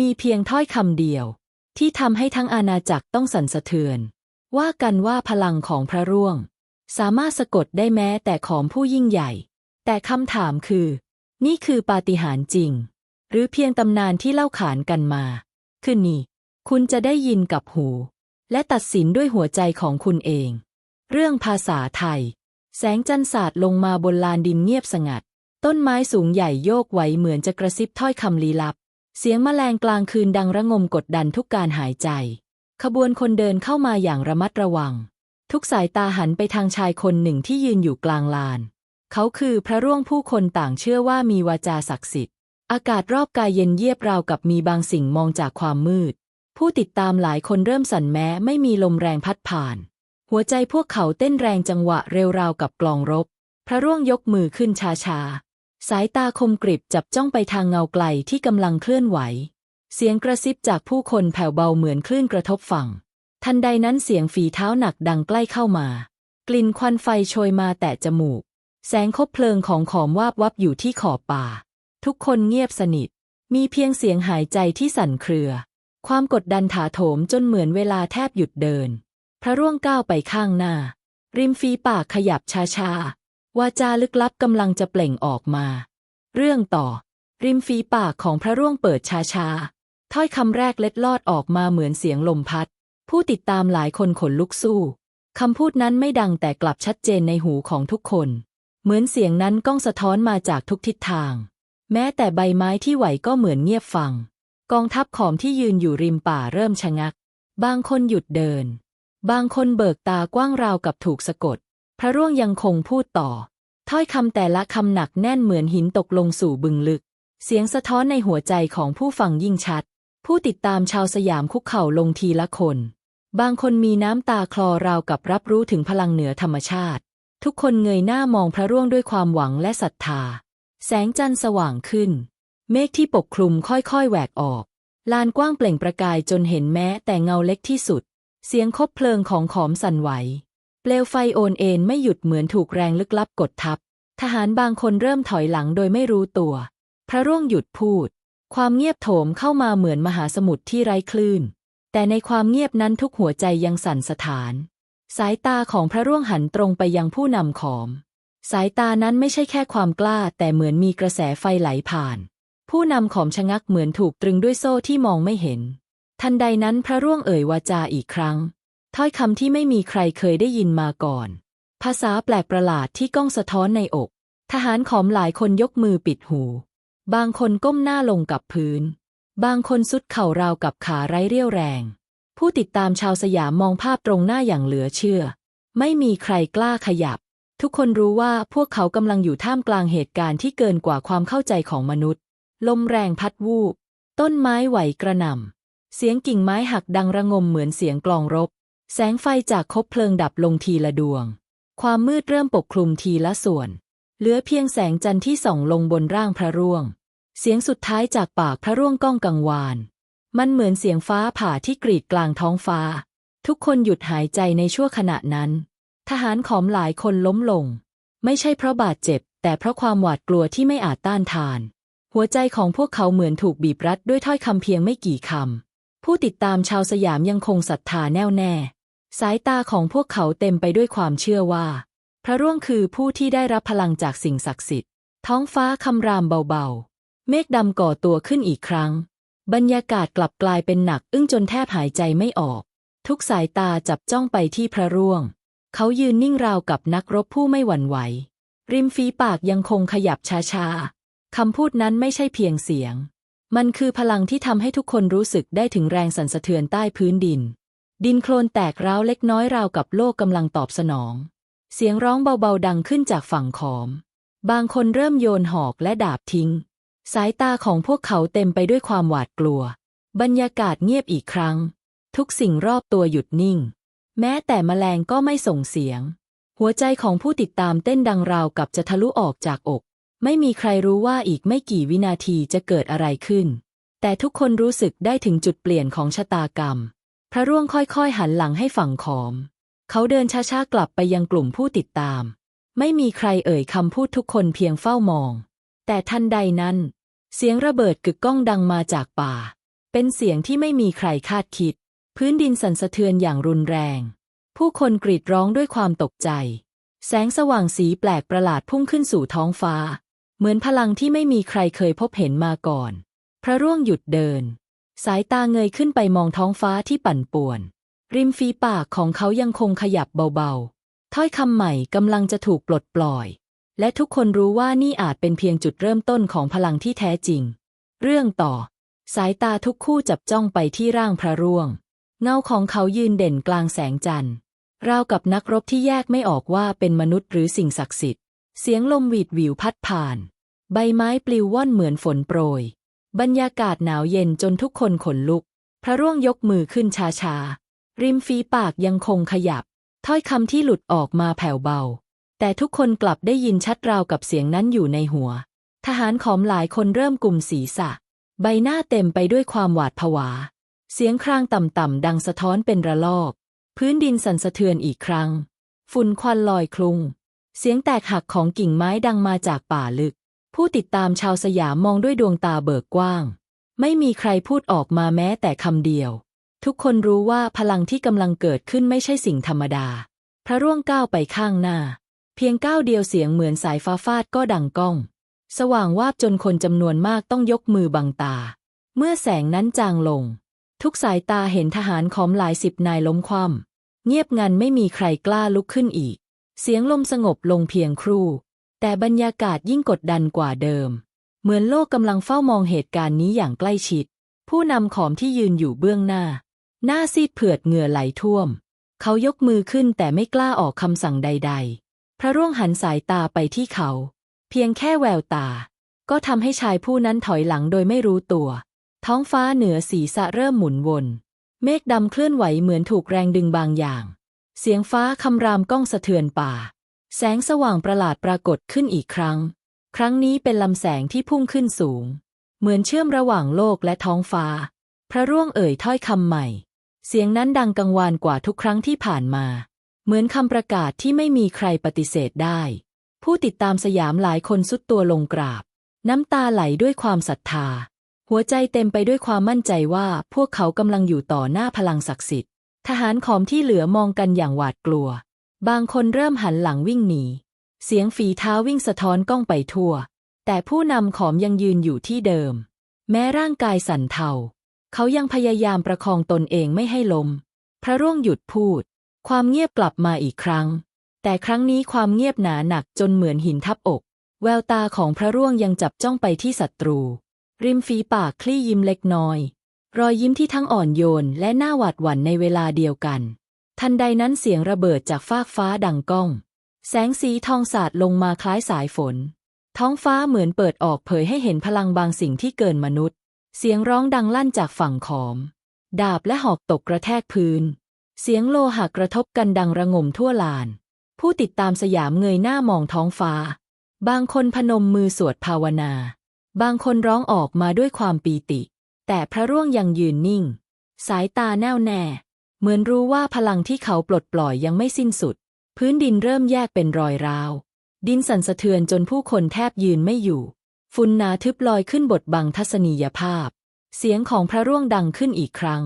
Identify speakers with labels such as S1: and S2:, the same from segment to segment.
S1: มีเพียงถ้อยคำเดียว ที่ทำให้ทั้งอาณาจักรต้องสั่นสะเทือน ว่ากันว่าพลังของพระร่วง สามารถสะกดได้แม้แต่ของผู้ยิ่งใหญ่ แต่คำถามคือ นี่คือปาฏิหาริย์จริง หรือเพียงตำนานที่เล่าขานกันมาคือนี่ คุณจะได้ยินกับหู และตัดสินด้วยหัวใจของคุณเอง เรื่องภาษาไทย แสงจันทร์สาดลงมาบนลานดินเงียบสงัด ต้นไม้สูงใหญ่โยกไหวเหมือนจะกระซิบถ้อยคำลี้ลับ เสียงแมลงกลางคืนดังระงมกดดันทุกการหายใจ ขบวนคนเดินเข้ามาอย่างระมัดระวัง ทุกสายตาหันไปทางชายคนหนึ่งที่ยืนอยู่กลางลาน เขาคือพระร่วงผู้คนต่างเชื่อว่ามีวาจาศักดิ์สิทธิ์ อากาศรอบกายเย็นเยียบราวกับมีบางสิ่งมองจากความมืด ผู้ติดตามหลายคนเริ่มสั่นแม้ไม่มีลมแรงพัดผ่าน หัวใจพวกเขาเต้นแรงจังหวะเร็วราวกับกลองรบ พระร่วงยกมือขึ้นช้าๆ สายตาคมกริบจับจ้องไปทางเงาไกลที่กำลังเคลื่อนไหว เสียงกระซิบจากผู้คนแผ่วเบาเหมือนคลื่นกระทบฝั่ง ทันใดนั้นเสียงฝีเท้าหนักดังใกล้เข้ามา กลิ่นควันไฟโชยมาแตะจมูก แสงคบเพลิงของขอมวาบวับอยู่ที่ขอบป่า ทุกคนเงียบสนิท มีเพียงเสียงหายใจที่สั่นเครือ ความกดดันถาโถมจนเหมือนเวลาแทบหยุดเดิน พระร่วงก้าวไปข้างหน้า ริมฝีปากขยับช้าๆ วาจาลึกลับกำลังจะเปล่งออกมา เรื่องต่อ ริมฝีปากของพระร่วงเปิดช้าๆถ้อยคำแรกเล็ดลอดออกมาเหมือนเสียงลมพัด ผู้ติดตามหลายคนขนลุกสู้คำพูดนั้นไม่ดังแต่กลับชัดเจนในหูของทุกคน เหมือนเสียงนั้นก้องสะท้อนมาจากทุกทิศทาง แม้แต่ใบไม้ที่ไหวก็เหมือนเงียบฟัง กองทัพขอมที่ยืนอยู่ริมป่าเริ่มชะงัก บางคนหยุดเดิน บางคนเบิกตากว้างราวกับถูกสะกด ระร่วงยังคงพูดต่อ ถ้อยคำแต่ละคำหนักแน่นเหมือนหินตกลงสู่บึงลึก เสียงสะท้อนในหัวใจของผู้ฟังยิ่งชัด ผู้ติดตามชาวสยามคุกเข่าลงทีละคน บางคนมีน้ำตาคลอราวกับรับรู้ถึงพลังเหนือธรรมชาติ ทุกคนเงยหน้ามองพระร่วงด้วยความหวังและศรัทธา แสงจันทร์สว่างขึ้น เมฆที่ปกคลุมค่อยๆแหวกออก ลานกว้างเปล่งประกายจนเห็นแม้แต่เงาเล็กที่สุด เสียงคบเพลิงของขอมสั่นไหว เปลวไฟโอนเอ็นไม่หยุดเหมือนถูกแรงลึกลับกดทับ ทหารบางคนเริ่มถอยหลังโดยไม่รู้ตัว พระร่วงหยุดพูด ความเงียบโถมเข้ามาเหมือนมหาสมุทรที่ไร้คลื่น แต่ในความเงียบนั้นทุกหัวใจยังสั่นสะท้าน สายตาของพระร่วงหันตรงไปยังผู้นำขอม สายตานั้นไม่ใช่แค่ความกล้า แต่เหมือนมีกระแสไฟไหลผ่าน ผู้นำขอมชะงักเหมือนถูกตรึงด้วยโซ่ที่มองไม่เห็น ทันใดนั้นพระร่วงเอ่ยวาจาอีกครั้ง ถ้อยคำที่ไม่มีใครเคยได้ยินมาก่อน ภาษาแปลกประหลาดที่ก้องสะท้อนในอก ทหารขอมหลายคนยกมือปิดหู บางคนก้มหน้าลงกับพื้น บางคนสุดเข่าราวกับขาไร้เรี่ยวแรง ผู้ติดตามชาวสยามมองภาพตรงหน้าอย่างเหลือเชื่อ ไม่มีใครกล้าขยับ ทุกคนรู้ว่าพวกเขากำลังอยู่ท่ามกลางเหตุการณ์ที่เกินกว่าความเข้าใจของมนุษย์ ลมแรงพัดวูบ ต้นไม้ไหวกระหน่ำเสียงกิ่งไม้หักดังระงมเหมือนเสียงกลองรบ แสงไฟจากคบเพลิงดับลงทีละดวง ความมืดเริ่มปกคลุมทีละส่วน เหลือเพียงแสงจันทร์ที่ส่องลงบนร่างพระร่วง เสียงสุดท้ายจากปากพระร่วงก้องกังวาน มันเหมือนเสียงฟ้าผ่าที่กรีดกลางท้องฟ้า ทุกคนหยุดหายใจในชั่วขณะนั้น ทหารขอมหลายคนล้มลง ไม่ใช่เพราะบาดเจ็บ แต่เพราะความหวาดกลัวที่ไม่อาจต้านทาน หัวใจของพวกเขาเหมือนถูกบีบรัดด้วยถ้อยคำเพียงไม่กี่คำผู้ติดตามชาวสยามยังคงศรัทธาแน่วแน่ สายตาของพวกเขาเต็มไปด้วยความเชื่อว่า พระร่วงคือผู้ที่ได้รับพลังจากสิ่งศักดิ์สิทธิ์ ท้องฟ้าคำรามเบาๆ เมฆดำก่อตัวขึ้นอีกครั้ง บรรยากาศกลับกลายเป็นหนักอึ้งจนแทบหายใจไม่ออก ทุกสายตาจับจ้องไปที่พระร่วง เขายืนนิ่งราวกับนักรบผู้ไม่หวั่นไหว ริมฝีปากยังคงขยับช้าๆคำพูดนั้นไม่ใช่เพียงเสียง มันคือพลังที่ทำให้ทุกคนรู้สึกได้ถึงแรงสั่นสะเทือนใต้พื้นดิน ดินโคลนแตกร้าวเล็กน้อยราวกับโลกกำลังตอบสนอง เสียงร้องเบาๆดังขึ้นจากฝั่งขอม บางคนเริ่มโยนหอกและดาบทิ้ง สายตาของพวกเขาเต็มไปด้วยความหวาดกลัว บรรยากาศเงียบอีกครั้ง ทุกสิ่งรอบตัวหยุดนิ่ง แม้แต่แมลงก็ไม่ส่งเสียง หัวใจของผู้ติดตามเต้นดังราวกับจะทะลุออกจากอก ไม่มีใครรู้ว่าอีกไม่กี่วินาทีจะเกิดอะไรขึ้น แต่ทุกคนรู้สึกได้ถึงจุดเปลี่ยนของชะตากรรม พระร่วงค่อยๆหันหลังให้ฝั่งขอม เขาเดินช้าๆกลับไปยังกลุ่มผู้ติดตาม ไม่มีใครเอ่ยคำพูดทุกคนเพียงเฝ้ามอง แต่ทันใดนั้น เสียงระเบิดกึกก้องดังมาจากป่า เป็นเสียงที่ไม่มีใครคาดคิด พื้นดินสั่นสะเทือนอย่างรุนแรง ผู้คนกรีดร้องด้วยความตกใจ แสงสว่างสีแปลกประหลาดพุ่งขึ้นสู่ท้องฟ้า เหมือนพลังที่ไม่มีใครเคยพบเห็นมาก่อน พระร่วงหยุดเดิน สายตาเงยขึ้นไปมองท้องฟ้าที่ปั่นป่วน ริมฝีปากของเขายังคงขยับเบาๆ ถ้อยคำใหม่กำลังจะถูกปลดปล่อย และทุกคนรู้ว่านี่อาจเป็นเพียงจุดเริ่มต้นของพลังที่แท้จริง เรื่องต่อ สายตาทุกคู่จับจ้องไปที่ร่างพระร่วง เงาของเขายืนเด่นกลางแสงจันทร์ราวกับนักรบที่แยกไม่ออกว่าเป็นมนุษย์หรือสิ่งศักดิ์สิทธิ์ เสียงลมหวีดหวิวพัดผ่าน ใบไม้ปลิวว่อนเหมือนฝนโปรย บรรยากาศหนาวเย็นจนทุกคนขนลุก พระร่วงยกมือขึ้นช้าๆ ริมฝีปากยังคงขยับ ถ้อยคำที่หลุดออกมาแผ่วเบา แต่ทุกคนกลับได้ยินชัดราวกับเสียงนั้นอยู่ในหัว ทหารขอมหลายคนเริ่มกลุ่มศีรษะ ใบหน้าเต็มไปด้วยความหวาดผวา เสียงครางต่ำๆดังสะท้อนเป็นระลอก พื้นดินสั่นสะเทือนอีกครั้ง ฝุ่นควันลอยคลุง เสียงแตกหักของกิ่งไม้ดังมาจากป่าลึก ผู้ติดตามชาวสยามมองด้วยดวงตาเบิกกว้าง ไม่มีใครพูดออกมาแม้แต่คำเดียว ทุกคนรู้ว่าพลังที่กำลังเกิดขึ้นไม่ใช่สิ่งธรรมดา พระร่วงก้าวไปข้างหน้า เพียงก้าวเดียวเสียงเหมือนสายฟ้าฟาดก็ดังก้อง สว่างวาบจนคนจำนวนมากต้องยกมือบังตา เมื่อแสงนั้นจางลง ทุกสายตาเห็นทหารขอมหลายสิบนายล้มคว่ำเงียบงันไม่มีใครกล้าลุกขึ้นอีก เสียงลมสงบลงเพียงครู่ แต่บรรยากาศยิ่งกดดันกว่าเดิม เหมือนโลกกำลังเฝ้ามองเหตุการณ์นี้อย่างใกล้ชิด ผู้นำขอมที่ยืนอยู่เบื้องหน้า หน้าซีดเผือดเหงื่อไหลท่วม เขายกมือขึ้นแต่ไม่กล้าออกคำสั่งใด ๆ พระร่วงหันสายตาไปที่เขา เพียงแค่แววตา ก็ทำให้ชายผู้นั้นถอยหลังโดยไม่รู้ตัว ท้องฟ้าเหนือศีรษะเริ่มหมุนวน เมฆดำเคลื่อนไหวเหมือนถูกแรงดึงบางอย่าง เสียงฟ้าคำรามก้องสะเทือนป่า แสงสว่างประหลาดปรากฏขึ้นอีกครั้ง ครั้งนี้เป็นลำแสงที่พุ่งขึ้นสูง เหมือนเชื่อมระหว่างโลกและท้องฟ้า พระร่วงเอ่ยถ้อยคำใหม่ เสียงนั้นดังกังวานกว่าทุกครั้งที่ผ่านมา เหมือนคำประกาศที่ไม่มีใครปฏิเสธได้ ผู้ติดตามสยามหลายคนสุดตัวลงกราบ น้ำตาไหลด้วยความศรัทธา หัวใจเต็มไปด้วยความมั่นใจว่าพวกเขากำลังอยู่ต่อหน้าพลังศักดิ์สิทธิ์ ทหารขอมที่เหลือมองกันอย่างหวาดกลัว บางคนเริ่มหันหลังวิ่งหนี เสียงฝีเท้าวิ่งสะท้อนก้องไปทั่ว แต่ผู้นำขอมยังยืนอยู่ที่เดิม แม้ร่างกายสั่นเทา เขายังพยายามประคองตนเองไม่ให้ล้มพระร่วงหยุดพูด ความเงียบกลับมาอีกครั้ง แต่ครั้งนี้ความเงียบหนาหนักจนเหมือนหินทับอก แววตาของพระร่วงยังจับจ้องไปที่ศัตรู ริมฝีปากคลี่ยิ้มเล็กน้อย รอยยิ้มที่ทั้งอ่อนโยนและน่าหวาดหวั่นในเวลาเดียวกัน ทันใดนั้นเสียงระเบิดจากฟากฟ้าดังก้อง แสงสีทองสาดลงมาคล้ายสายฝน ท้องฟ้าเหมือนเปิดออกเผยให้เห็นพลังบางสิ่งที่เกินมนุษย์ เสียงร้องดังลั่นจากฝั่งขอม ดาบและหอกตกกระแทกพื้น เสียงโลหะกระทบกันดังระงมทั่วลาน ผู้ติดตามสยามเงยหน้ามองท้องฟ้า บางคนพนมมือสวดภาวนา บางคนร้องออกมาด้วยความปีติ แต่พระร่วงยังยืนนิ่ง สายตาแน่วแน่ เหมือนรู้ว่าพลังที่เขาปลดปล่อยยังไม่สิ้นสุด พื้นดินเริ่มแยกเป็นรอยร้าว ดินสั่นสะเทือนจนผู้คนแทบยืนไม่อยู่ ฝุ่นหนาทึบลอยขึ้นบทบังทัศนียภาพ เสียงของพระร่วงดังขึ้นอีกครั้ง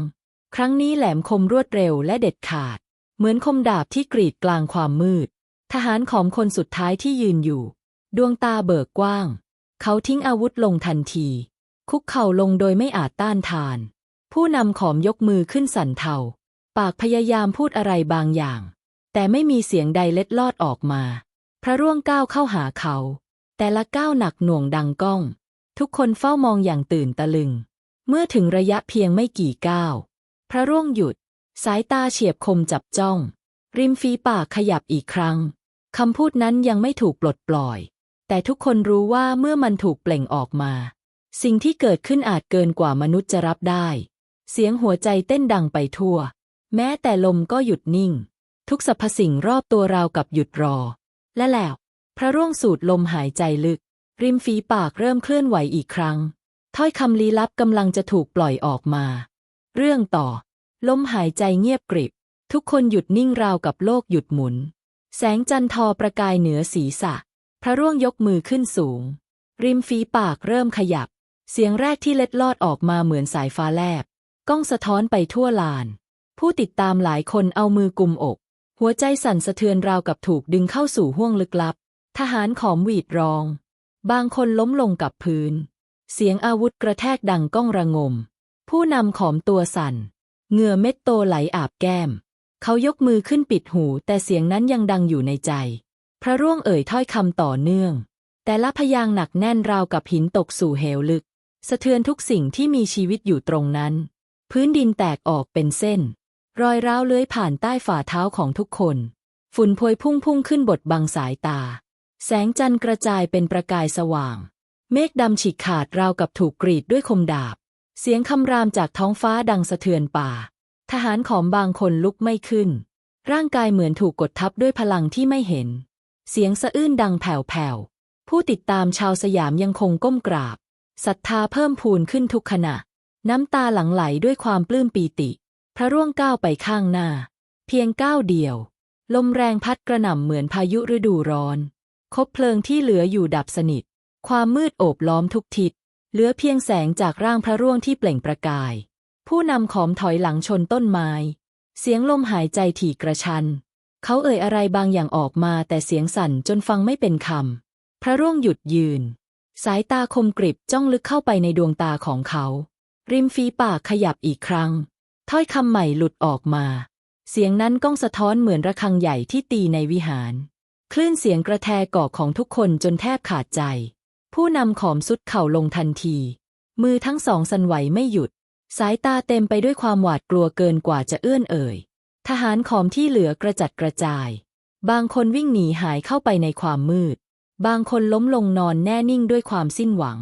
S1: ครั้งนี้แหลมคมรวดเร็วและเด็ดขาด เหมือนคมดาบที่กรีดกลางความมืด ทหารของคนสุดท้ายที่ยืนอยู่ ดวงตาเบิกกว้าง เขาทิ้งอาวุธลงทันที คุกเข่าลงโดยไม่อาจต้านทาน ผู้นำขอมยกมือขึ้นสั่นเทา ปากพยายามพูดอะไรบางอย่าง แต่ไม่มีเสียงใดเล็ดลอดออกมา พระร่วงก้าวเข้าหาเขา แต่ละก้าวหนักหน่วงดังก้อง ทุกคนเฝ้ามองอย่างตื่นตะลึง เมื่อถึงระยะเพียงไม่กี่ก้าว พระร่วงหยุด สายตาเฉียบคมจับจ้อง ริมฝีปากขยับอีกครั้งคำพูดนั้นยังไม่ถูกปลดปล่อย แต่ทุกคนรู้ว่าเมื่อมันถูกเปล่งออกมา สิ่งที่เกิดขึ้นอาจเกินกว่ามนุษย์จะรับได้ เสียงหัวใจเต้นดังไปทั่ว แม้แต่ลมก็หยุดนิ่ง ทุกสรรพสิ่งรอบตัวราวกับหยุดรอ และแล้ว พระร่วงสูดลมหายใจลึก ริมฝีปากเริ่มเคลื่อนไหวอีกครั้ง ถ้อยคำลี้ลับกำลังจะถูกปล่อยออกมา เรื่องต่อ ลมหายใจเงียบกริบ ทุกคนหยุดนิ่งราวกับโลกหยุดหมุน แสงจันทอประกายเหนือศีรษะ พระร่วงยกมือขึ้นสูง ริมฝีปากเริ่มขยับ เสียงแรกที่เล็ดลอดออกมาเหมือนสายฟ้าแลบ ก้องสะท้อนไปทั่วลาน ผู้ติดตามหลายคนเอามือกุมอก หัวใจสั่นสะเทือนราวกับถูกดึงเข้าสู่ห้วงลึกลับ ทหารขอมหวีดรอง บางคนล้มลงกับพื้น เสียงอาวุธกระแทกดังก้องระงม ผู้นำขอมตัวสั่น เหงื่อเม็ดโตไหลอาบแก้ม เขายกมือขึ้นปิดหู แต่เสียงนั้นยังดังอยู่ในใจ พระร่วงเอ่ยถ้อยคำต่อเนื่อง แต่ละพยางค์หนักแน่นราวกับหินตกสู่เหวลึก สะเทือนทุกสิ่งที่มีชีวิตอยู่ตรงนั้น พื้นดินแตกออกเป็นเส้น รอยร้าวเลื้อยผ่านใต้ฝ่าเท้าของทุกคน ฝุ่นพวยพุ่งพุ่งขึ้นบดบังสายตา แสงจันทร์กระจายเป็นประกายสว่าง เมฆดำฉีกขาดราวกับถูกกรีดด้วยคมดาบ เสียงคำรามจากท้องฟ้าดังสะเทือนป่า ทหารขอมบางคนลุกไม่ขึ้น ร่างกายเหมือนถูกกดทับด้วยพลังที่ไม่เห็น เสียงสะอื้นดังแผ่วๆ ผู้ติดตามชาวสยามยังคงก้มกราบศรัทธาเพิ่มพูนขึ้นทุกขณะ น้ำตาหลั่งไหลด้วยความปลื้มปีติ พระร่วงก้าวไปข้างหน้า เพียงก้าวเดียว ลมแรงพัดกระหน่ำเหมือนพายุฤดูร้อน คบเพลิงที่เหลืออยู่ดับสนิท ความมืดโอบล้อมทุกทิศ เหลือเพียงแสงจากร่างพระร่วงที่เปล่งประกาย ผู้นำขอมถอยหลังชนต้นไม้ เสียงลมหายใจถี่กระชัน เขาเอ่ยอะไรบางอย่างออกมาแต่เสียงสั่นจนฟังไม่เป็นคำ พระร่วงหยุดยืน สายตาคมกริบจ้องลึกเข้าไปในดวงตาของเขา ริมฝีปากขยับอีกครั้ง ถ้อยคำใหม่หลุดออกมา เสียงนั้นก้องสะท้อนเหมือนระฆังใหญ่ที่ตีในวิหาร คลื่นเสียงกระแทกอกของทุกคนจนแทบขาดใจ ผู้นำขอมสุดเข่าลงทันที มือทั้งสองสั่นไหวไม่หยุด สายตาเต็มไปด้วยความหวาดกลัวเกินกว่าจะเอื้อนเอ่ย ทหารขอมที่เหลือกระจัดกระจาย บางคนวิ่งหนีหายเข้าไปในความมืด บางคนล้มลงนอนแน่นิ่งด้วยความสิ้นหวัง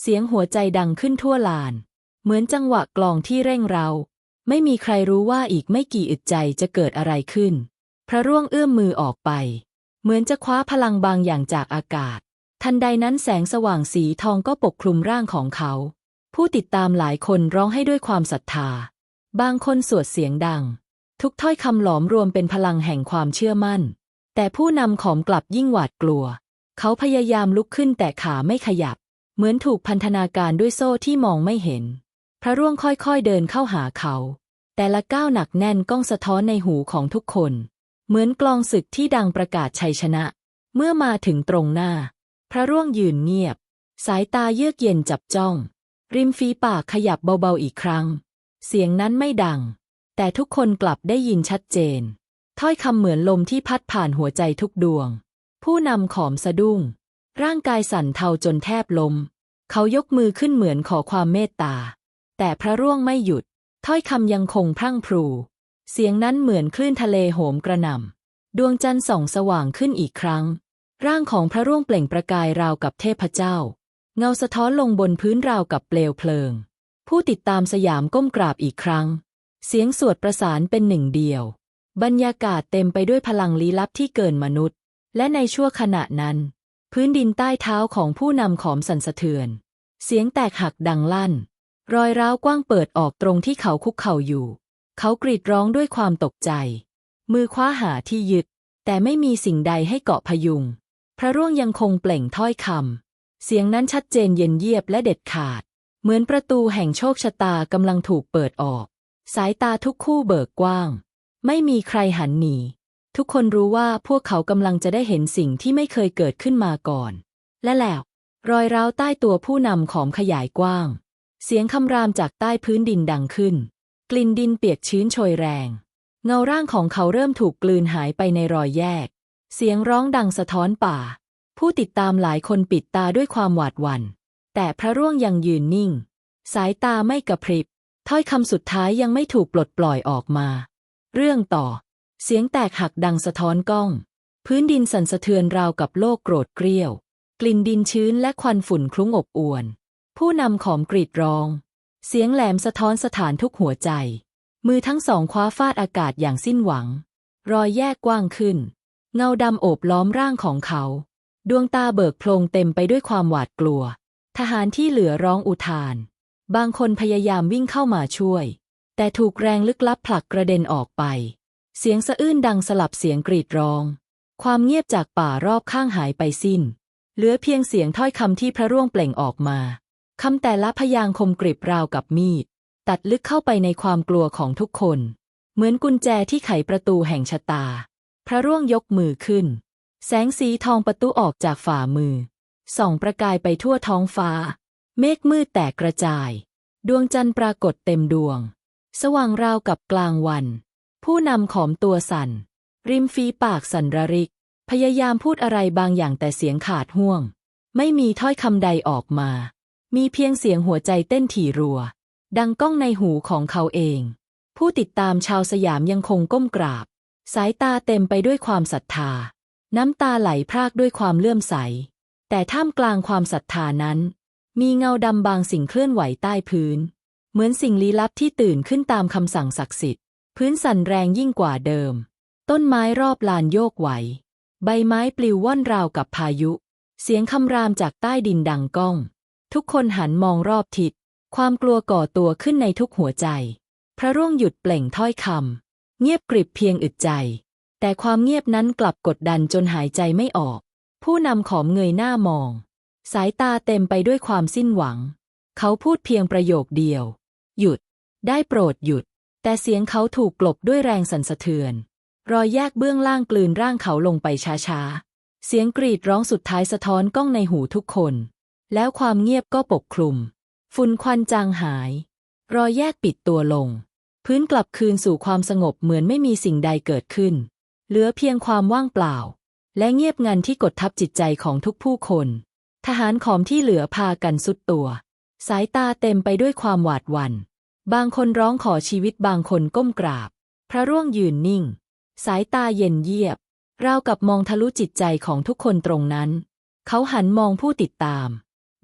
S1: เสียงหัวใจดังขึ้นทั่วลาน เหมือนจังหวะกลองที่เร่งเรา ไม่มีใครรู้ว่าอีกไม่กี่อึดใจจะเกิดอะไรขึ้น พระร่วงเอื้อมมือออกไป เหมือนจะคว้าพลังบางอย่างจากอากาศ ทันใดนั้นแสงสว่างสีทองก็ปกคลุมร่างของเขา ผู้ติดตามหลายคนร้องให้ด้วยความศรัทธา บางคนสวดเสียงดัง ทุกถ้อยคำหลอมรวมเป็นพลังแห่งความเชื่อมั่น แต่ผู้นำขอมกลับยิ่งหวาดกลัว เขาพยายามลุกขึ้นแต่ขาไม่ขยับ เหมือนถูกพันธนาการด้วยโซ่ที่มองไม่เห็น พระร่วงค่อยๆเดินเข้าหาเขา แต่ละก้าวหนักแน่นก้องสะท้อนในหูของทุกคน เหมือนกลองศึกที่ดังประกาศชัยชนะ เมื่อมาถึงตรงหน้า พระร่วงยืนเงียบ สายตาเยือกเย็นจับจ้อง ริมฝีปากขยับเบาๆอีกครั้ง เสียงนั้นไม่ดัง แต่ทุกคนกลับได้ยินชัดเจน ถ้อยคำเหมือนลมที่พัดผ่านหัวใจทุกดวง ผู้นำขอมสะดุ้ง ร่างกายสั่นเทาจนแทบลม เขายกมือขึ้นเหมือนขอความเมตตา แต่พระร่วงไม่หยุด ถ้อยคำยังคงพรั่งพรู เสียงนั้นเหมือนคลื่นทะเลโหมกระหน่ำ ดวงจันทร์ส่องสว่างขึ้นอีกครั้ง ร่างของพระร่วงเปล่งประกายราวกับเทพเจ้า เงาสะท้อนลงบนพื้นราวกับเปลวเพลิง ผู้ติดตามสยามก้มกราบอีกครั้ง เสียงสวดประสานเป็นหนึ่งเดียว บรรยากาศเต็มไปด้วยพลังลี้ลับที่เกินมนุษย์ และในชั่วขณะนั้น พื้นดินใต้เท้าของผู้นำขอมสั่นสะเทือน เสียงแตกหักดังลั่น รอยร้าวกว้างเปิดออกตรงที่เขาคุกเข่าอยู่ เขากรีดร้องด้วยความตกใจ มือคว้าหาที่ยึด แต่ไม่มีสิ่งใดให้เกาะพยุง พระร่วงยังคงเปล่งถ้อยคำเสียงนั้นชัดเจนเย็นเยียบและเด็ดขาด เหมือนประตูแห่งโชคชะตากำลังถูกเปิดออก สายตาทุกคู่เบิกกว้าง ไม่มีใครหันหนีทุกคนรู้ว่าพวกเขากำลังจะได้เห็นสิ่งที่ไม่เคยเกิดขึ้นมาก่อน และแล้ว รอยร้าวใต้ตัวผู้นำขอมขยายกว้าง เสียงคำรามจากใต้พื้นดินดังขึ้น กลิ่นดินเปียกชื้นโชยแรง เงาร่างของเขาเริ่มถูกกลืนหายไปในรอยแยก เสียงร้องดังสะท้อนป่า ผู้ติดตามหลายคนปิดตาด้วยความหวาดหวัน่น แต่พระร่วงยังยืนนิ่ง สายตาไม่กระพริบ ถ้อยคำสุดท้ายยังไม่ถูกปลดปล่อยออกมา เรื่องต่อ เสียงแตกหักดังสะท้อนก้อง พื้นดินสั่นสะเทือนราวกับโลกโกรธเกรี้ยว กลิ่นดินชื้นและควันฝุ่นคลุ้งอบอวน ผู้นำขอมกรีดร้อง เสียงแหลมสะท้อนสถานทุกหัวใจ มือทั้งสองคว้าฟาดอากาศอย่างสิ้นหวัง รอยแยกกว้างขึ้น เงาดำโอบล้อมร่างของเขา ดวงตาเบิกโพลงเต็มไปด้วยความหวาดกลัว ทหารที่เหลือร้องอุทาน บางคนพยายามวิ่งเข้ามาช่วย แต่ถูกแรงลึกลับผลักกระเด็นออกไป เสียงสะอื้นดังสลับเสียงกรีดร้อง ความเงียบจากป่ารอบข้างหายไปสิ้น เหลือเพียงเสียงถ้อยคำที่พระร่วงเปล่งออกมา คำแต่ละพยางค์คมกริบราวกับมีด ตัดลึกเข้าไปในความกลัวของทุกคน เหมือนกุญแจที่ไขประตูแห่งชะตา พระร่วงยกมือขึ้น แสงสีทองประตูออกจากฝ่ามือ ส่องประกายไปทั่วท้องฟ้า เมฆมืดแตกกระจาย ดวงจันทร์ปรากฏเต็มดวง สว่างราวกับกลางวัน ผู้นำขอมตัวสั่น ริมฝีปากสั่นระริก พยายามพูดอะไรบางอย่างแต่เสียงขาดห่วง ไม่มีถ้อยคำใดออกมา มีเพียงเสียงหัวใจเต้นถี่รัว ดังก้องในหูของเขาเอง ผู้ติดตามชาวสยามยังคงก้มกราบ สายตาเต็มไปด้วยความศรัทธา น้ำตาไหลพรากด้วยความเลื่อมใส แต่ท่ามกลางความศรัทธานั้น มีเงาดำบางสิ่งเคลื่อนไหวใต้พื้น เหมือนสิ่งลี้ลับที่ตื่นขึ้นตามคำสั่งศักดิ์สิทธิ์ พื้นสั่นแรงยิ่งกว่าเดิม ต้นไม้รอบลานโยกไหว ใบไม้ปลิวว่อนราวกับพายุ เสียงคำรามจากใต้ดินดังก้อง ทุกคนหันมองรอบทิศ ความกลัวก่อตัวขึ้นในทุกหัวใจ พระร่วงหยุดเปล่งถ้อยคำ เงียบกริบเพียงอึดใจ แต่ความเงียบนั้นกลับกดดันจนหายใจไม่ออก ผู้นำขอมเงยหน้ามอง สายตาเต็มไปด้วยความสิ้นหวัง เขาพูดเพียงประโยคเดียว หยุด ได้โปรดหยุด แต่เสียงเขาถูกกลบด้วยแรงสั่นสะเทือน รอยแยกเบื้องล่างกลืนร่างเขาลงไปช้าๆ เสียงกรีดร้องสุดท้ายสะท้อนก้องในหูทุกคน แล้วความเงียบก็ปกคลุม ฝุ่นควันจางหาย รอยแยกปิดตัวลง พื้นกลับคืนสู่ความสงบเหมือนไม่มีสิ่งใดเกิดขึ้น เหลือเพียงความว่างเปล่า และเงียบงันที่กดทับจิตใจของทุกผู้คน ทหารขอมที่เหลือพากันสุดตัว สายตาเต็มไปด้วยความหวาดหวัน่น บางคนร้องขอชีวิตบางคนก้มกราบ พระร่วงยืนนิ่ง สายตาเย็นเยียบราวกับมองทะลุจิตใจของทุกคนตรงนั้น เขาหันมองผู้ติดตาม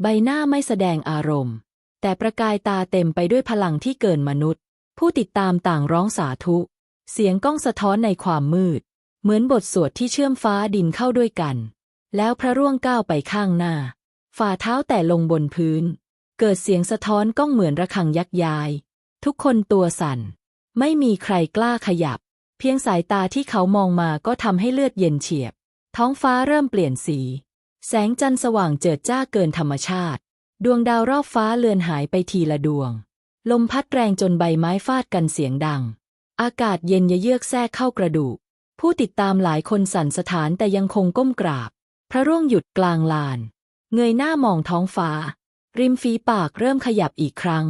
S1: ใบหน้าไม่แสดงอารมณ์ แต่ประกายตาเต็มไปด้วยพลังที่เกินมนุษย์ ผู้ติดตามต่างร้องสาธุ เสียงก้องสะท้อนในความมืด เหมือนบทสวดที่เชื่อมฟ้าดินเข้าด้วยกัน แล้วพระร่วงก้าวไปข้างหน้า ฝ่าเท้าแต่ลงบนพื้น เกิดเสียงสะท้อนก้องเหมือนระฆังยักย้าย ทุกคนตัวสั่น ไม่มีใครกล้าขยับ เพียงสายตาที่เขามองมาก็ทำให้เลือดเย็นเฉียบ ท้องฟ้าเริ่มเปลี่ยนสี แสงจันทร์สว่างเจิดจ้าเกินธรรมชาติ ดวงดาวรอบฟ้าเลือนหายไปทีละดวง ลมพัดแรงจนใบไม้ฟาดกันเสียงดัง อากาศเย็นยเยือกแทรกเข้ากระดูก ผู้ติดตามหลายคนสั่นสถานแต่ยังคงก้มกราบ พระร่วงหยุดกลางลาน เงยหน้ามองท้องฟ้า ริมฝีปากเริ่มขยับอีกครั้ง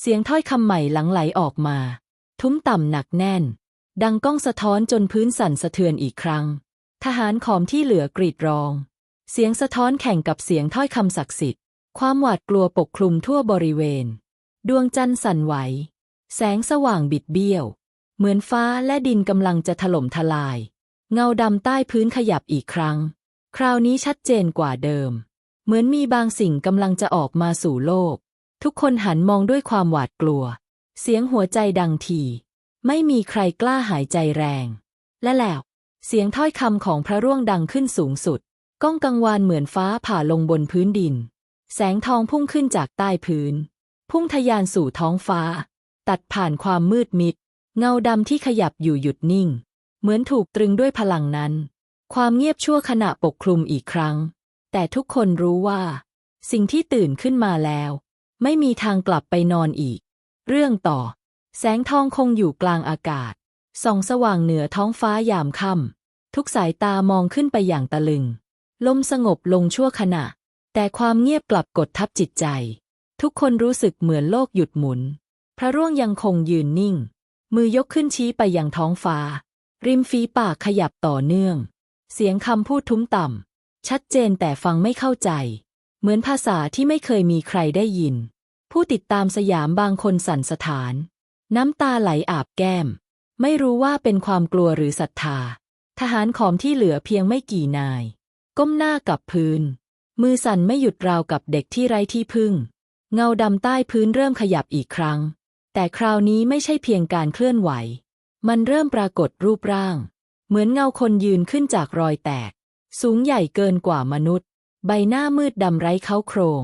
S1: เสียงถ้อยคำใหม่หลังไหลออกมา ทุ้มต่ำหนักแน่น ดังก้องสะท้อนจนพื้นสั่นสะเทือนอีกครั้ง ทหารขอมที่เหลือกรีดร้อง เสียงสะท้อนแข่งกับเสียงถ้อยคำศักดิ์สิทธิ์ ความหวาดกลัวปกคลุมทั่วบริเวณ ดวงจันทร์สั่นไหว แสงสว่างบิดเบี้ยว เหมือนฟ้าและดินกำลังจะถล่มทลาย เงาดำใต้พื้นขยับอีกครั้ง คราวนี้ชัดเจนกว่าเดิม เหมือนมีบางสิ่งกำลังจะออกมาสู่โลก ทุกคนหันมองด้วยความหวาดกลัว เสียงหัวใจดังที ไม่มีใครกล้าหายใจแรง และแล้ว เสียงถ้อยคำของพระร่วงดังขึ้นสูงสุด ก้องกังวานเหมือนฟ้าผ่าลงบนพื้นดิน แสงทองพุ่งขึ้นจากใต้พื้น พุ่งทะยานสู่ท้องฟ้า ตัดผ่านความมืดมิด เงาดำที่ขยับอยู่หยุดนิ่ง เหมือนถูกตรึงด้วยพลังนั้น ความเงียบชั่วขณะปกคลุมอีกครั้ง แต่ทุกคนรู้ว่า สิ่งที่ตื่นขึ้นมาแล้ว ไม่มีทางกลับไปนอนอีก เรื่องต่อ แสงทองคงอยู่กลางอากาศส่องสว่างเหนือท้องฟ้ายามค่ำทุกสายตามองขึ้นไปอย่างตะลึง ลมสงบลงชั่วขณะ แต่ความเงียบกลับกดทับจิตใจ ทุกคนรู้สึกเหมือนโลกหยุดหมุน พระร่วงยังคงยืนนิ่ง มือยกขึ้นชี้ไปยังท้องฟ้า ริมฝีปากขยับต่อเนื่อง เสียงคำพูดทุ้มต่ำชัดเจนแต่ฟังไม่เข้าใจ เหมือนภาษาที่ไม่เคยมีใครได้ยิน ผู้ติดตามสยามบางคนสั่นสถาน น้ำตาไหลอาบแก้ม ไม่รู้ว่าเป็นความกลัวหรือศรัทธา ทหารขอมที่เหลือเพียงไม่กี่นาย ก้มหน้ากับพื้น มือสั่นไม่หยุดราวกับเด็กที่ไร้ที่พึ่ง เงาดำใต้พื้นเริ่มขยับอีกครั้ง แต่คราวนี้ไม่ใช่เพียงการเคลื่อนไหว มันเริ่มปรากฏรูปร่าง เหมือนเงาคนยืนขึ้นจากรอยแตก สูงใหญ่เกินกว่ามนุษย์ ใบหน้ามืดดำไร้เขาโครง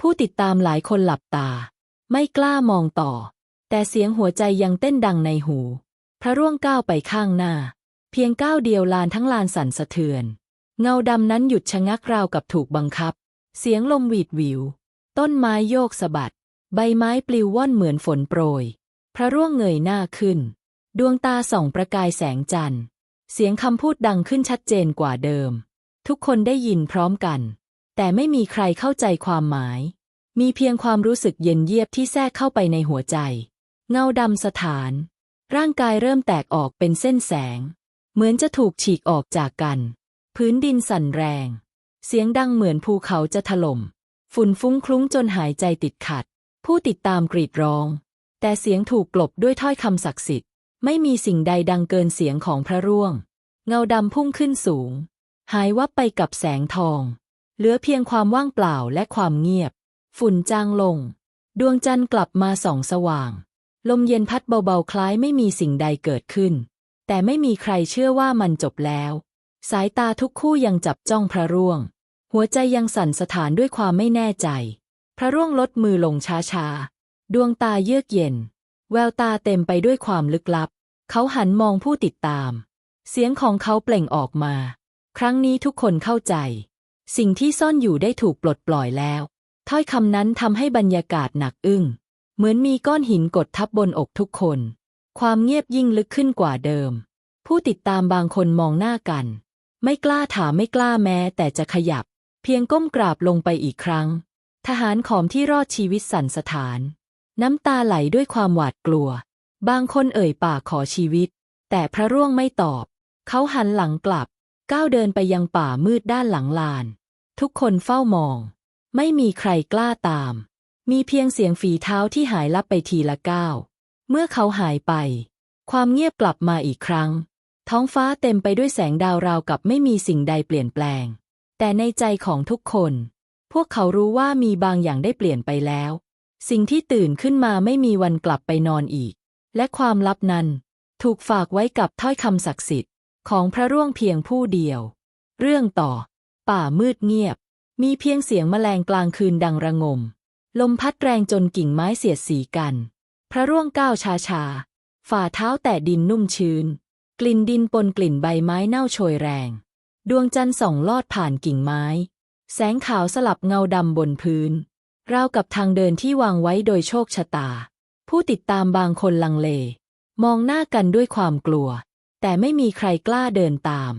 S1: ผู้ติดตามหลายคนหลับตา ไม่กล้ามองต่อ แต่เสียงหัวใจยังเต้นดังในหู พระร่วงก้าวไปข้างหน้า เพียงก้าวเดียวลานทั้งลานสั่นสะเทือน เงาดำนั้นหยุดชะงักราวกับถูกบังคับ เสียงลมหวีดหวิว ต้นไม้โยกสะบัด ใบไม้ปลิวว่อนเหมือนฝนโปรย พระร่วงเงยหน้าขึ้น ดวงตาส่องประกายแสงจันทร์ เสียงคำพูดดังขึ้นชัดเจนกว่าเดิม ทุกคนได้ยินพร้อมกัน แต่ไม่มีใครเข้าใจความหมาย มีเพียงความรู้สึกเย็นเยียบที่แทรกเข้าไปในหัวใจ เงาดำสถาน ร่างกายเริ่มแตกออกเป็นเส้นแสง เหมือนจะถูกฉีกออกจากกัน พื้นดินสั่นแรง เสียงดังเหมือนภูเขาจะถล่ม ฝุ่นฟุ้งคลุ้งจนหายใจติดขัด ผู้ติดตามกรีดร้อง แต่เสียงถูกกลบด้วยถ้อยคำศักดิ์สิทธิ์ ไม่มีสิ่งใดดังเกินเสียงของพระร่วง เงาดำพุ่งขึ้นสูง หายวับไปกับแสงทอง เหลือเพียงความว่างเปล่าและความเงียบ ฝุ่นจางลง ดวงจันทร์กลับมาส่องสว่าง ลมเย็นพัดเบาๆคล้ายไม่มีสิ่งใดเกิดขึ้น แต่ไม่มีใครเชื่อว่ามันจบแล้ว สายตาทุกคู่ยังจับจ้องพระร่วง หัวใจยังสั่นสถานด้วยความไม่แน่ใจ พระร่วงลดมือลงช้าๆ ดวงตาเยือกเย็น แววตาเต็มไปด้วยความลึกลับ เขาหันมองผู้ติดตาม เสียงของเขาเปล่งออกมา ครั้งนี้ทุกคนเข้าใจ สิ่งที่ซ่อนอยู่ได้ถูกปลดปล่อยแล้ว ถ้อยคำนั้นทำให้บรรยากาศหนักอึ้ง เหมือนมีก้อนหินกดทับบนอกทุกคน ความเงียบยิ่งลึกขึ้นกว่าเดิม ผู้ติดตามบางคนมองหน้ากัน ไม่กล้าถามไม่กล้าแม้แต่จะขยับ เพียงก้มกราบลงไปอีกครั้ง ทหารขอมที่รอดชีวิตสั่นสถาน น้ำตาไหลด้วยความหวาดกลัว บางคนเอ่ยปากขอชีวิต แต่พระร่วงไม่ตอบ เขาหันหลังกลับ ก้าวเดินไปยังป่ามืดด้านหลังลาน ทุกคนเฝ้ามอง ไม่มีใครกล้าตาม มีเพียงเสียงฝีเท้าที่หายลับไปทีละก้าว เมื่อเขาหายไป ความเงียบกลับมาอีกครั้ง ท้องฟ้าเต็มไปด้วยแสงดาวราวกับไม่มีสิ่งใดเปลี่ยนแปลง แต่ในใจของทุกคน พวกเขารู้ว่ามีบางอย่างได้เปลี่ยนไปแล้ว สิ่งที่ตื่นขึ้นมาไม่มีวันกลับไปนอนอีก และความลับนั้น ถูกฝากไว้กับถ้อยคำศักดิ์สิทธิ์ ของพระร่วงเพียงผู้เดียว เรื่องต่อ ป่ามืดเงียบ มีเพียงเสียงแมลงกลางคืนดังระงม ลมพัดแรงจนกิ่งไม้เสียดสีกัน พระร่วงก้าวชาชาๆฝ่าเท้าแตะดินนุ่มชื้น กลิ่นดินปนกลิ่นใบไม้เน่าโชยแรง ดวงจันทร์ส่องลอดผ่านกิ่งไม้ แสงขาวสลับเงาดำบนพื้น ราวกับทางเดินที่วางไว้โดยโชคชะตา ผู้ติดตามบางคนลังเล มองหน้ากันด้วยความกลัว แต่ไม่มีใครกล้าเดินตาม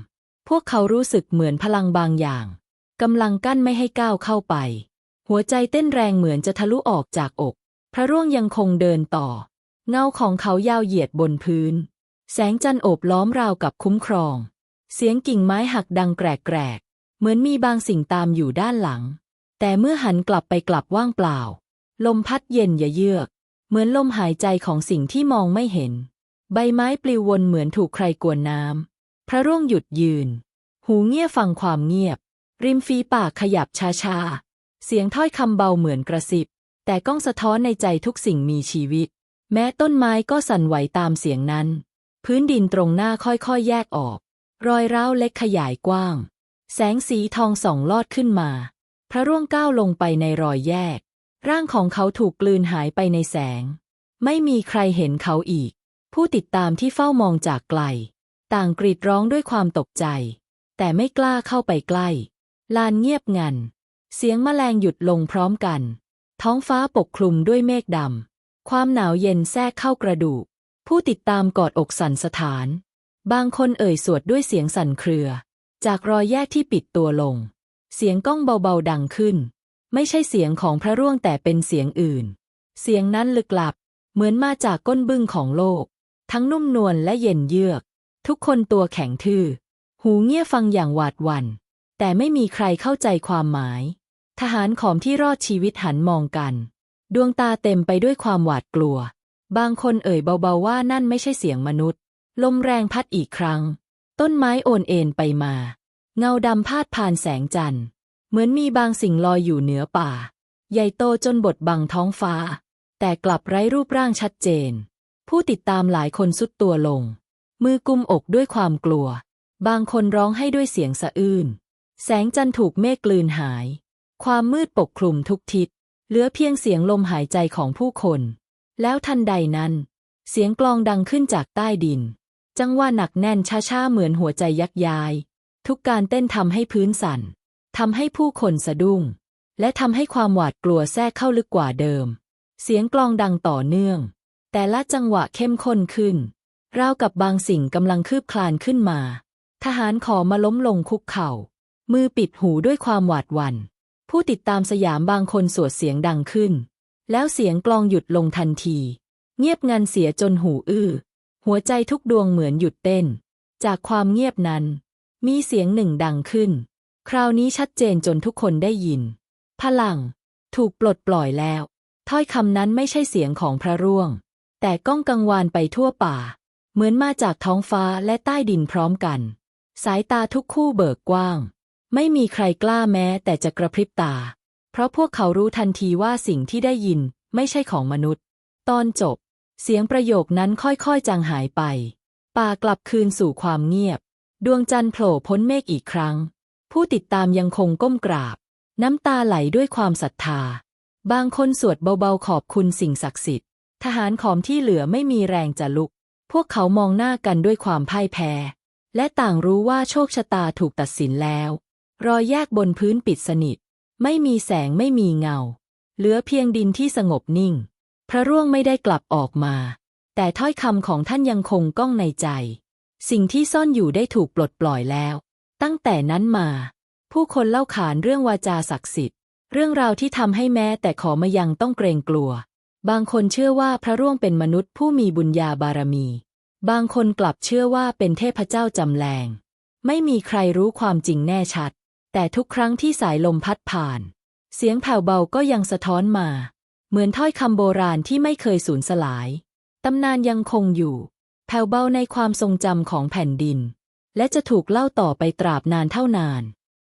S1: พวกเขารู้สึกเหมือนพลังบางอย่างกำลังกั้นไม่ให้ก้าวเข้าไป หัวใจเต้นแรงเหมือนจะทะลุออกจากอก พระร่วงยังคงเดินต่อ เงาของเขายาวเหยียดบนพื้น แสงจันทร์โอบล้อมราวกับคุ้มครอง เสียงกิ่งไม้หักดังแกรกๆเหมือนมีบางสิ่งตามอยู่ด้านหลัง แต่เมื่อหันกลับไปกลับว่างเปล่า ลมพัดเย็นอย่าเยือก เหมือนลมหายใจของสิ่งที่มองไม่เห็น ใบไม้ปลิววนเหมือนถูกใครกวนน้ำ พระร่วงหยุดยืน หูเงี่ยฟังความเงียบ ริมฝีปากขยับช้าๆเสียงถ้อยคำเบาเหมือนกระซิบ แต่ก้องสะท้อนในใจทุกสิ่งมีชีวิต แม้ต้นไม้ก็สั่นไหวตามเสียงนั้น พื้นดินตรงหน้าค่อยๆแยกออก รอยร้าวเล็กขยายกว้าง แสงสีทองส่องลอดขึ้นมา พระร่วงก้าวลงไปในรอยแยก ร่างของเขาถูกกลืนหายไปในแสง ไม่มีใครเห็นเขาอีก ผู้ติดตามที่เฝ้ามองจากไกล ต่างกรีดร้องด้วยความตกใจ แต่ไม่กล้าเข้าไปใกล้ ลานเงียบงัน เสียงแมลงหยุดลงพร้อมกัน ท้องฟ้าปกคลุมด้วยเมฆดำความหนาวเย็นแทรกเข้ากระดูก ผู้ติดตามกอดอกสั่นสถาน บางคนเอ่ยสวดด้วยเสียงสั่นเครือ จากรอยแยกที่ปิดตัวลง เสียงก้องเบาๆดังขึ้น ไม่ใช่เสียงของพระร่วงแต่เป็นเสียงอื่น เสียงนั้นลึกลับ เหมือนมาจากก้นบึ้งของโลก ทั้งนุ่มนวลและเย็นเยือก ทุกคนตัวแข็งทื่อ หูเงี่ยฟังอย่างหวาดหวัน่น แต่ไม่มีใครเข้าใจความหมาย ทหารขอมที่รอดชีวิตหันมองกัน ดวงตาเต็มไปด้วยความหวาดกลัว บางคนเอ่ยเบาๆว่านั่นไม่ใช่เสียงมนุษย์ ลมแรงพัดอีกครั้ง ต้นไม้โอนเอ็นไปมา เงาดำพาดผ่านแสงจันทร์ เหมือนมีบางสิ่งลอยอยู่เหนือป่า ใหญ่โตจนบดบังท้องฟ้า แต่กลับไร้รูปร่างชัดเจน ผู้ติดตามหลายคนสุดตัวลง มือกุมอกด้วยความกลัว บางคนร้องให้ด้วยเสียงสะอื้น แสงจันทร์ถูกเมฆกลืนหาย ความมืดปกคลุมทุกทิศ เหลือเพียงเสียงลมหายใจของผู้คน แล้วทันใดนั้น เสียงกลองดังขึ้นจากใต้ดิน จังหวะหนักแน่นช้าๆเหมือนหัวใจยักย้าย ทุกการเต้นทำให้พื้นสั่นทำให้ผู้คนสะดุ้ง และทำให้ความหวาดกลัวแทรกเข้าลึกกว่าเดิม เสียงกลองดังต่อเนื่อง แต่ละจังหวะเข้มข้นขึ้นราวกับบางสิ่งกำลังคืบคลานขึ้นมา ทหารขอมาล้มลงคุกเข่า มือปิดหูด้วยความหวาดหวัน่น ผู้ติดตามสยามบางคนสวดเสียงดังขึ้น แล้วเสียงกลองหยุดลงทันที เงียบงันเสียจนหูอื้อ หัวใจทุกดวงเหมือนหยุดเต้น จากความเงียบนั้น มีเสียงหนึ่งดังขึ้น คราวนี้ชัดเจนจนทุกคนได้ยิน พลัง ถูกปลดปล่อยแล้ว ถ้อยคำนั้นไม่ใช่เสียงของพระร่วง แต่ก้องกังวานไปทั่วป่า เหมือนมาจากท้องฟ้าและใต้ดินพร้อมกัน สายตาทุกคู่เบิกกว้าง ไม่มีใครกล้าแม้แต่จะกระพริบตา เพราะพวกเขารู้ทันทีว่าสิ่งที่ได้ยินไม่ใช่ของมนุษย์ ตอนจบ เสียงประโยคนั้นค่อยๆจางหายไป ป่ากลับคืนสู่ความเงียบ ดวงจันทร์โผล่พ้นเมฆอีกครั้ง ผู้ติดตามยังคงก้มกราบ น้ำตาไหลด้วยความศรัทธา บางคนสวดเบาๆขอบคุณสิ่งศักดิ์สิทธิ์ ทหารขอมที่เหลือไม่มีแรงจะลุก พวกเขามองหน้ากันด้วยความพ่ายแพ้ และต่างรู้ว่าโชคชะตาถูกตัดสินแล้ว รอยแยกบนพื้นปิดสนิท ไม่มีแสงไม่มีเงา เหลือเพียงดินที่สงบนิ่ง พระร่วงไม่ได้กลับออกมา แต่ถ้อยคำของท่านยังคงก้องในใจ สิ่งที่ซ่อนอยู่ได้ถูกปลดปล่อยแล้ว ตั้งแต่นั้นมา ผู้คนเล่าขานเรื่องวาจาศักดิ์สิทธิ์ เรื่องราวที่ทำให้แม้แต่ขอมายังต้องเกรงกลัว บางคนเชื่อว่าพระร่วงเป็นมนุษย์ผู้มีบุญญาบารมี บางคนกลับเชื่อว่าเป็นเทพเจ้าจำแรง ไม่มีใครรู้ความจริงแน่ชัด แต่ทุกครั้งที่สายลมพัดผ่าน เสียงแผ่วเบาก็ยังสะท้อนมา เหมือนถ้อยคำโบราณที่ไม่เคยสูญสลาย ตำนานยังคงอยู่ แผ่วเบาในความทรงจำของแผ่นดิน และจะถูกเล่าต่อไปตราบนานเท่านาน